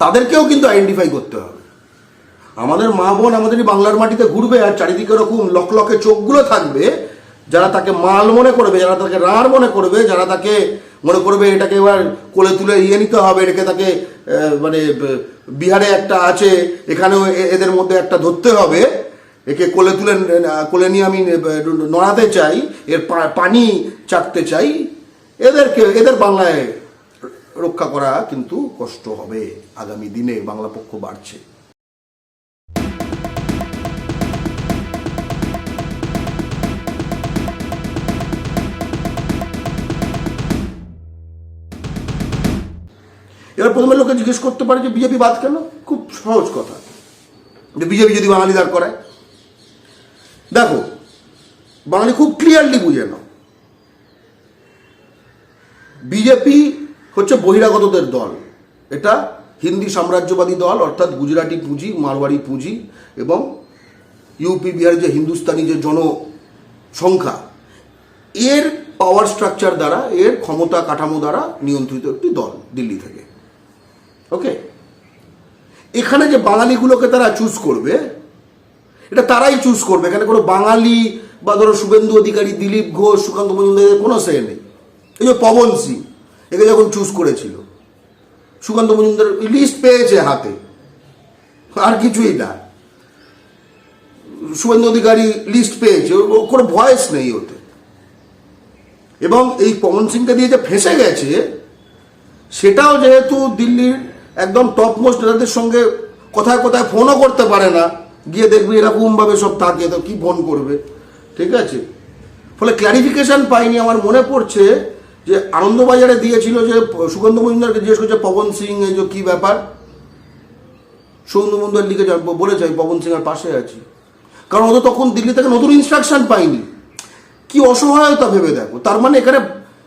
তাদেরকেও কিন্তু আইডেন্টিফাই করতে হবে। আমাদের মা বোন আমাদের বাংলার মাটিতে ঘুরবে আর চারিদিকে এরকম লকলকে চোখগুলো থাকবে, যারা তাকে মাল মনে করবে, যারা তাকে রাঁড় মনে করবে, যারা তাকে মনে করবে এটাকে এবার কোলে তুলে ইয়ে নিতে হবে, এটাকে তাকে মানে বিহারে একটা আছে, এখানেও এদের মধ্যে একটা ধরতে হবে, একে কোলে তুলে কোলে নিয়ে আমি নড়াতে চাই, এর পানি চাটতে চাই, এদেরকে, এদের বাংলায় রক্ষা করা কিন্তু কষ্ট হবে। আগামী দিনে বাংলা পক্ষ বাড়ছে। এবার প্রথমে লোকে জিজ্ঞেস করতে পারে যে বিজেপি বাদ কেন? খুব সহজ কথা। যে বিজেপি যদি বাঙালি দাঁড় করায়। দেখো, বাঙালি খুব ক্লিয়ারলি বুঝে নাও। বিজেপি হচ্ছে বহিরাগতদের দল। এটা হিন্দি সাম্রাজ্যবাদী দল, অর্থাৎ গুজরাটি পুঁজি মারওয়াড়ি পুঁজি এবং ইউপি, বিহারের যে হিন্দুস্তানি যে জনসংখ্যা, এর পাওয়ার স্ট্রাকচার দ্বারা, এর ক্ষমতা কাঠামো দ্বারা নিয়ন্ত্রিত একটি দল দিল্লি থেকে। ওকে এখানে যে বাঙালিগুলোকে তারা চুজ করবে, এটা তারাই চুজ করবে। এখানে কোনো বাঙালি বা ধরো শুভেন্দু অধিকারী, দিলীপ ঘোষ, সুকান্ত মজুমদারের কোনো সে নেই। এই যে পবন সিং একে যখন চুজ করেছিল, সুকান্ত মজুমদার লিস্ট পেয়েছে হাতে। আর কিছুই না। শুভেন্দু অধিকারী লিস্ট পেয়েছে ওর কোনো ভয়েস নেই ওতে। এবং এই পবন সিংকে দিয়ে যে ফেঁসে গেছে, সেটাও যেহেতু দিল্লির একদম টপ মোস্ট নেতাদের সঙ্গে কোথায় কোথায় ফোনও করতে পারে না, গিয়ে দেখবি এরকমভাবে সব থাকে, তো কি ফোন করবে? ঠিক আছে? ফলে ক্ল্যারিফিকেশন পাইনি, আমার মনে পড়ছে যে আনন্দবাজারে দিয়েছিল যে সুগন্ধ মজুমদারকে জিজ্ঞেস করছে, পবন সিং, এই যে কী ব্যাপার? সুগন্ধ মজুমদার লিখে বলেছে আমি পবন সিং এর পাশে আছি। কারণ ও তো তখন দিল্লি থেকে নতুন ইনস্ট্রাকশন পাইনি কি অসহায়তা ভেবে দেখো। তার মানে এখানে,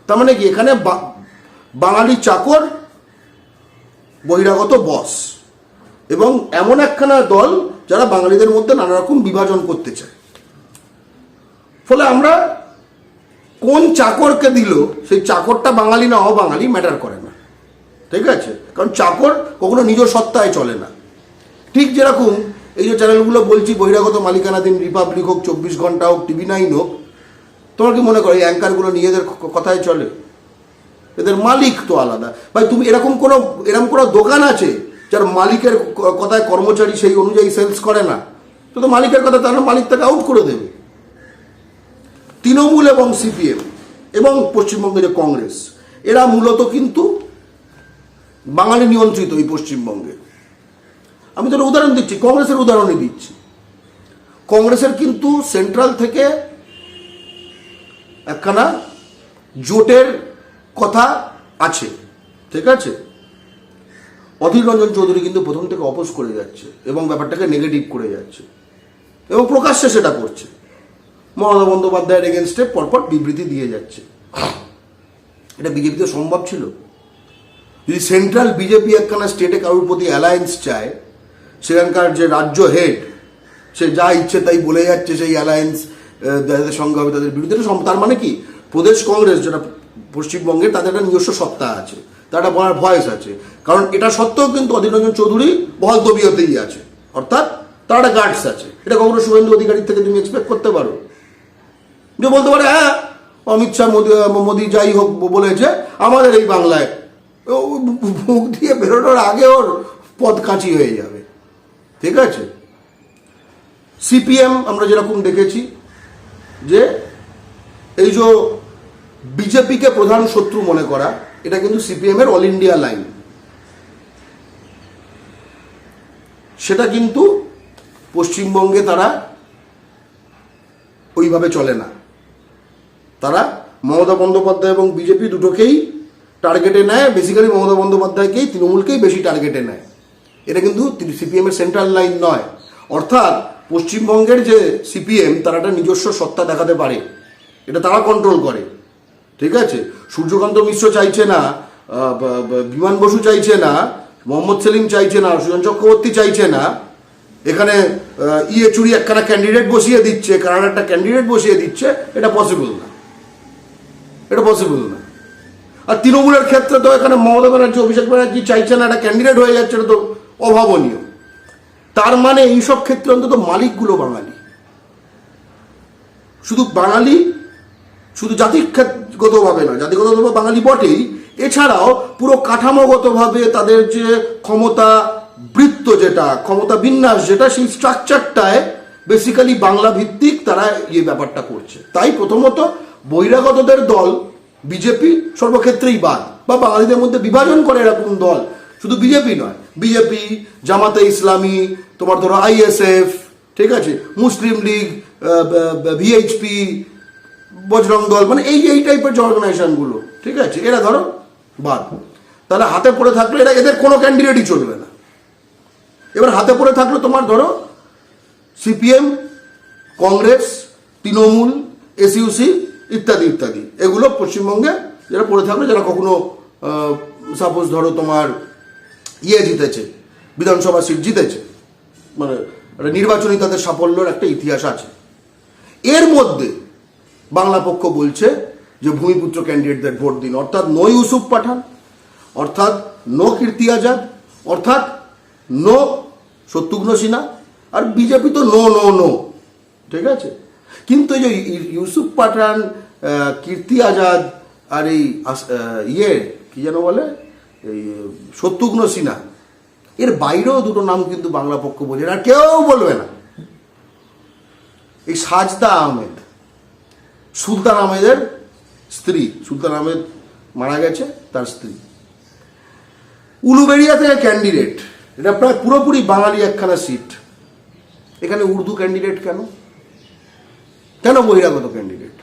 তার মানে কি, এখানে বাঙালি চাকর, বহিরাগত বস এবং এমন একখানা দল যারা বাঙালিদের মধ্যে নানা রকম বিভাজন করতে চায়। ফলে আমরা কোন চাকরকে দিল, সেই চাকরটা বাঙালি না অবাঙালি ম্যাটার করে না। ঠিক আছে? কারণ চাকর কখনো নিজ সত্তায় চলে না। ঠিক যেরকম এই যে চ্যানেলগুলো বলছি, বহিরাগত মালিকানাধীন রিপাবলিক হোক, চব্বিশ ঘণ্টা হোক টিভি নাইন হোক, তোমার কি মনে করো এই অ্যাঙ্কারগুলো নিজেদের কথায় চলে? এদের মালিক তো আলাদা। ভাই, তুমি এরকম কোনো এরকম কোনো দোকান আছে যার মালিকের কথায় কর্মচারী সেই অনুযায়ী সেলস করে না? তো তো মালিকের কথা তারা মালিক তাকে আউট করে দেবে। তৃণমূল এবং সিপিএম এবং পশ্চিমবঙ্গে যে কংগ্রেস, এরা মূলত কিন্তু বাঙালি নিয়ন্ত্রিত এই পশ্চিমবঙ্গে। আমি তো উদাহরণ দিচ্ছি, কংগ্রেসের উদাহরণই দিচ্ছি। কংগ্রেসের কিন্তু সেন্ট্রাল থেকে একখানা জোটের কথা আছে, ঠিক আছে? অধীর রঞ্জন চৌধুরী কিন্তু প্রথম থেকে অপোজ করে যাচ্ছে এবং ব্যাপারটাকে নেগেটিভ করে যাচ্ছে এবং প্রকাশ্যে সেটা করছে। মমতা বন্দ্যোপাধ্যায়ের এগেনস্টে পরপর বিবৃতি দিয়ে যাচ্ছে। এটা বিজেপিতে সম্ভব ছিল? যদি সেন্ট্রাল বিজেপি একখানা স্টেটে কারোর প্রতি অ্যালায়েন্স চায়, সেখানকার যে রাজ্য হেড সে যা ইচ্ছে তাই বলে যাচ্ছে সেই অ্যালায়েন্স যাদের সঙ্গে হবে তাদের বিরুদ্ধে। তার মানে কি? প্রদেশ কংগ্রেস, যেটা পশ্চিমবঙ্গের, তাদের একটা নিজস্ব সত্তা আছে, তার একটা বলার ভয়েস আছে। কারণ এটা সত্ত্বেও কিন্তু অধীর রঞ্জন চৌধুরী বহাল তবিয়তেই আছে। অর্থাৎ তার একটা গার্ডস আছে। এটা কখনো শুভেন্দু অধিকারীর থেকে তুমি এক্সপেক্ট করতে পারো। যে বলতে পারে হ্যাঁ অমিত শাহ মোদি মোদি যাই হোক বলেছে, আমাদের এই বাংলায়। মুখ দিয়ে বেরোনোর আগে ওর পদ কাঁচি হয়ে যাবে। ঠিক আছে? সিপিএম আমরা যেরকম দেখেছি, যে এই যে বিজেপিকে প্রধান শত্রু মনে করা, এটা কিন্তু সিপিএম এর অল ইন্ডিয়া লাইন। সেটা কিন্তু পশ্চিমবঙ্গে তারা ওইভাবে চলে না। তারা মমতা বন্দ্যোপাধ্যায় এবং বিজেপি দুটোকেই টার্গেটে নেয়। বেসিক্যালি মমতা বন্দ্যোপাধ্যায়কেই, তৃণমূলকেই বেশি টার্গেটে নেয়। এটা কিন্তু সিপিএমের সেন্ট্রাল লাইন নয়। অর্থাৎ পশ্চিমবঙ্গের যে সিপিএম তারা একটা নিজস্ব সত্তা দেখাতে পারে। এটা তারা কন্ট্রোল করে। ঠিক আছে? সূর্যকান্ত মিশ্র চাইছে না বিমান বসু চাইছে না, মোহাম্মদ সেলিম চাইছে না, সুজন চক্রবর্তী চাইছে না। এখানে ইয়ে চুরি একখানা ক্যান্ডিডেট বসিয়ে দিচ্ছে। কারণ একটা ক্যান্ডিডেট বসিয়ে দিচ্ছে, এটা পসিবল না। এটা পসিবল না। আর তৃণমূলের ক্ষেত্রে তো এখানে মমতা ব্যানার্জি, অভিষেক ব্যানার্জি চাইছেন একটা ক্যান্ডিডেট হয়ে যাচ্ছে, এটা তো অভাবনীয়। তার মানে এইসব ক্ষেত্রে অন্তত মালিকগুলো বাঙালি। শুধু বাঙালি, শুধু জাতিগতভাবে না জাতিগতভাবে বাঙালি বটেই। এছাড়াও পুরো কাঠামোগতভাবে তাদের যে ক্ষমতা বৃত্ত যেটা, ক্ষমতা বিন্যাস যেটা, সেই স্ট্রাকচারটায় বেসিক্যালি বাংলা ভিত্তিক তারা ইয়ে ব্যাপারটা করছে। তাই প্রথমত বহিরাগতদের দল বিজেপি সর্বক্ষেত্রেই বাদ। বা বাঙালিদের মধ্যে বিভাজন করে এরকম দল শুধু বিজেপি নয়। বিজেপি, জামাতে ইসলামী, তোমার ধরো আইএসএফ, ঠিক আছে? মুসলিম লীগ ভিএইচপি, বজরং দল মানে এই এই টাইপের যে অর্গানাইজেশনগুলো ঠিক আছে? এরা ধরো বাদ। তাহলে হাতে পড়ে থাকলে এরা, এদের কোনো ক্যান্ডিডেটই চলবে না। এবার হাতে পড়ে থাকল তোমার ধরো সিপিএম, কংগ্রেস, তৃণমূল, এসইউসি ইত্যাদি ইত্যাদি। এগুলো পশ্চিমবঙ্গে যারা পড়ে থাকবে, যারা কখনো সাপোজ ধরো তোমার ইয়ে জিতেছে, বিধানসভা সিট জিতেছে মানে নির্বাচনী তাদের সাফল্যের একটা ইতিহাস আছে। এর মধ্যে বাংলা পক্ষ বলছে যে ভূমিপুত্র ক্যান্ডিডেটদের ভোট দিন। অর্থাৎ নো ইউসুফ পাঠান, অর্থাৎ নো কীর্তি আজাদ, অর্থাৎ নো শত্রুঘ্ন সিনহা, আর বিজেপি তো নো নো নো ঠিক আছে? কিন্তু যে ইউসুফ পাঠান কীর্তি আজাদ আর এই ইয়ে কি যেন বলে, এই শত্রুঘ্ন সিনহা, এর বাইরেও দুটো নাম কিন্তু বাংলা পক্ষ বলছে আর কেউ বলবে না। এই সাজদা আহমেদ, সুলতান আহমেদের স্ত্রী, সুলতান আহমেদ মারা গেছে, তার স্ত্রী। উলুবেড়িয়া থেকে ক্যান্ডিডেট এটা প্রায় পুরোপুরি বাঙালি একখানা সিট এখানে উর্দু ক্যান্ডিডেট কেন? কেন বহিরাগত ক্যান্ডিডেট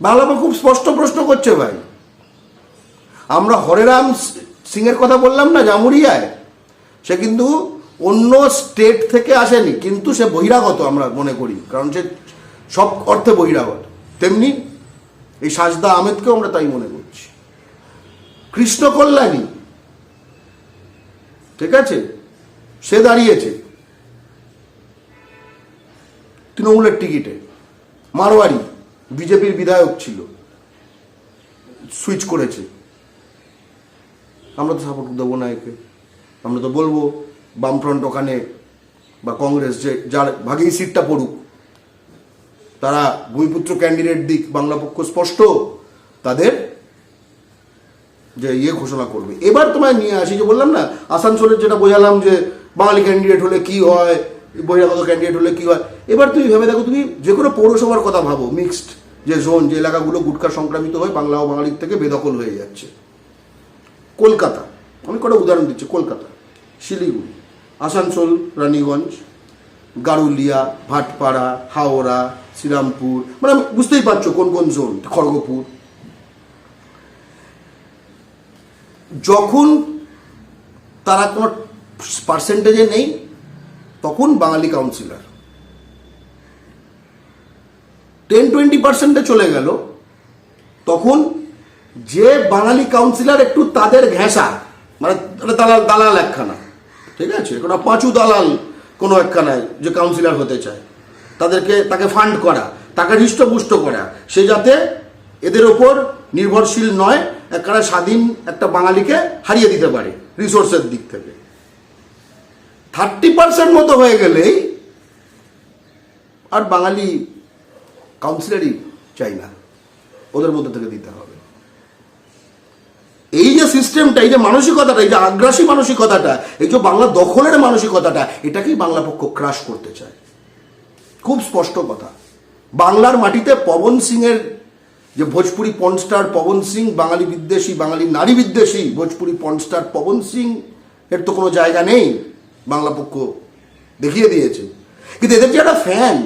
বাংলা পক্ষ খুব স্পষ্ট প্রশ্ন করছে ভাই। আমরা হরেরাম সিং এর কথা বললাম না, জামুরিয়ায়? সে কিন্তু অন্য স্টেট থেকে আসেনি, কিন্তু সে বহিরাগত আমরা মনে করি, কারণ সে সব অর্থে বহিরাগত। তেমনি এই সাজদা আহমেদকেও আমরা তাই মনে করছি। কৃষ্ণ কল্যাণী, ঠিক আছে? সে দাঁড়িয়েছে। তৃণমূলের টিকিটে। মারোয়ারি বিজেপির বিধায়ক ছিল। সুইচ করেছে। আমরা তো সাপোর্ট দেবো না একে। আমরা তো বলব, বামফ্রন্ট ওখানে বা কংগ্রেস যে, যার ভাগেই সিটটা পড়ুক, তারা ভূমিপুত্র ক্যান্ডিডেট দিক, বাংলা পক্ষ স্পষ্ট, তাদের যে ইয়ে ঘোষণা করবে। এবার তোমায় নিয়ে আসি, যে বললাম না, আসানসোলের যেটা বোঝালাম যে বাঙালি ক্যান্ডিডেট হলে কি হয় বহিরাগত ক্যান্ডিডেট হলে কি হয়? এবার তুমি ভেবে দেখো, তুমি যে কোনো পৌরসভার কথা ভাবো মিক্সড যে জোন যে এলাকাগুলো গুটকা সংক্রামিত হয়ে, বাংলা ও বাঙালির থেকে বেদখল হয়ে যাচ্ছে। কলকাতা, আমি কটা উদাহরণ দিচ্ছি, কলকাতা, শিলিগুড়ি, আসানসোল, রানীগঞ্জ, গারুলিয়া, ভাটপাড়া, হাওড়া, শ্রীরামপুর মানে আমি বুঝতেই পারছ কোন কোন জোন খড়গপুর। যখন তারা কোনো পার্সেন্টেজে নেই তখন বাঙালি কাউন্সিলর টেন টোয়েন্টি পার্সেন্টে চলে গেল। তখন যে বাঙালি কাউন্সিলর একটু তাদের ঘেঁষা মানে দালাল দালাল একখানা, ঠিক আছে? কোনো পাঁচু দালাল কোনো একখানায় যে কাউন্সিলর হতে চায়, তাদেরকে, তাকে ফান্ড করা, তাকে হৃষ্টপুষ্ট করা, সে যাতে এদের ওপর নির্ভরশীল নয়, একখানা স্বাধীন একটা বাঙালিকে হারিয়ে দিতে পারে রিসোর্সের দিক থেকে। থার্টি পার্সেন্ট মতো হয়ে গেলেই আর বাঙালি কাউন্সিলারই চাই না। ওদের মধ্যে থেকে দিতে হবে। এই যে সিস্টেমটা এই যে মানসিকতাটা, এই যে আগ্রাসী মানসিকতাটা, এই যে বাংলা দখলের মানসিকতাটা, এটাকেই বাংলা পক্ষ ক্রাশ করতে চায়। খুব স্পষ্ট কথা। বাংলার মাটিতে পবন সিংয়ের যে ভোজপুরি পনস্টার পবন সিং, বাঙালি বিদ্বেষী, বাঙালি নারী বিদ্বেষী, ভোজপুরি পনস্টার পবন সিং এর তো কোনো জায়গা নেই। বাংলা পক্ষ দেখিয়ে দিয়েছে। কিন্তু এদের যে একটা ফ্যান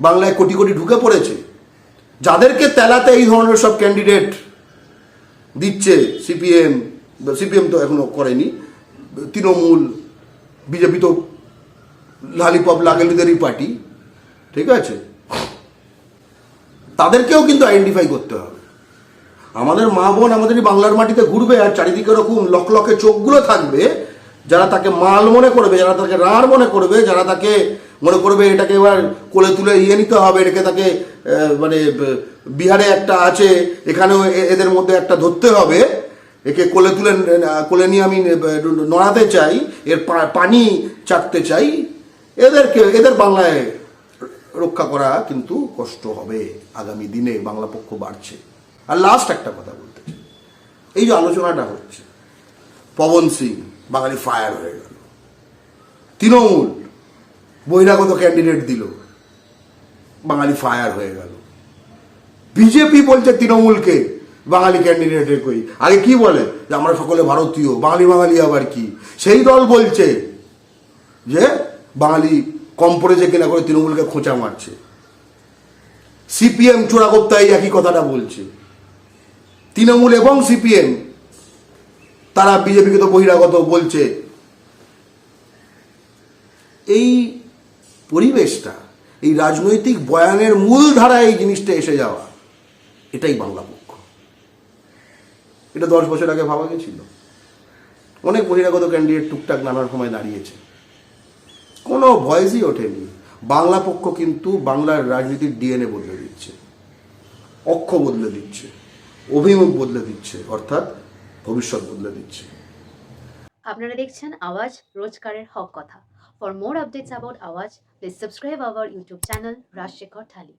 বাংলায় কোটি কোটি ঢুকে পড়েছে। যাদেরকে তেলাতে এই ধরনের সব ক্যান্ডিডেট দিচ্ছে সিপিএম সিপিএম তো এখনও করেনি। তৃণমূল বিজেপি তো লালিপপ লাগেলুদেরই পার্টি ঠিক আছে? তাদেরকেও কিন্তু আইডেন্টিফাই করতে হবে। আমাদের মা বোন আমাদের বাংলার মাটিতে ঘুরবে আর চারিদিকে এরকম লক লকে চোখগুলো থাকবে যারা তাকে মাল মনে করবে, যারা তাকে রাঁড় মনে করবে, যারা তাকে মনে করবে এটাকে এবার কোলে তুলে ইয়ে নিতে হবে, এটাকে তাকে মানে বিহারে একটা আছে, এখানেও এদের মধ্যে একটা ধরতে হবে, একে কোলে তুলে কোলে নিয়ে আমি নড়াতে চাই, এর পানি চাটতে চাই, এদেরকে, এদের বাংলায় রক্ষা করা কিন্তু কষ্ট হবে, আগামী দিনে বাংলা পক্ষ বাড়ছে। আর লাস্ট একটা কথা বলতে চাই, এই যে আলোচনাটা হচ্ছে, পবন সিং বাঙালি ফায়ার হয়ে গেল। তৃণমূল বহিরাগত ক্যান্ডিডেট দিল। বাঙালি ফায়ার হয়ে গেল। বিজেপি বলছে তৃণমূলকে বাঙালি ক্যান্ডিডেটের কই। আগে কি বলে? যে আমরা সকলে ভারতীয়, বাঙালি বাঙালি আবার কি? সেই দল বলছে যে বাঙালি কম পড়েছে কিনা করে তৃণমূলকে খোঁচা মারছে। সিপিএম চোরাগোপ্তা এই একই কথাটা বলছে। তৃণমূল এবং সিপিএম তারা বিজেপিকে তো বহিরাগত বলছে। এই পরিবেশটা, এই রাজনৈতিক বয়ানের মূল ধারায় এই জিনিসটা এসে যাওয়া, এটাই বাংলা পক্ষ। এটা দশ বছর আগে ভাবা গেছিল। অনেক বহিরাগত ক্যান্ডিডেট টুকটাক নানান সময় দাঁড়িয়েছে। কোনো ভয়েসই ওঠেনি। বাংলা পক্ষ কিন্তু বাংলার রাজনীতির ডিএনএ বদলে দিচ্ছে। অক্ষ বদলে দিচ্ছে। অভিমুখ বদলে দিচ্ছে। অর্থাৎ ভবিষ্যৎ বদলে দিচ্ছে। আপনারা দেখছেন আওয়াজ রোজকারের হক কথা। For more updates about Awaaz please subscribe our YouTube channel Rajshekhar thali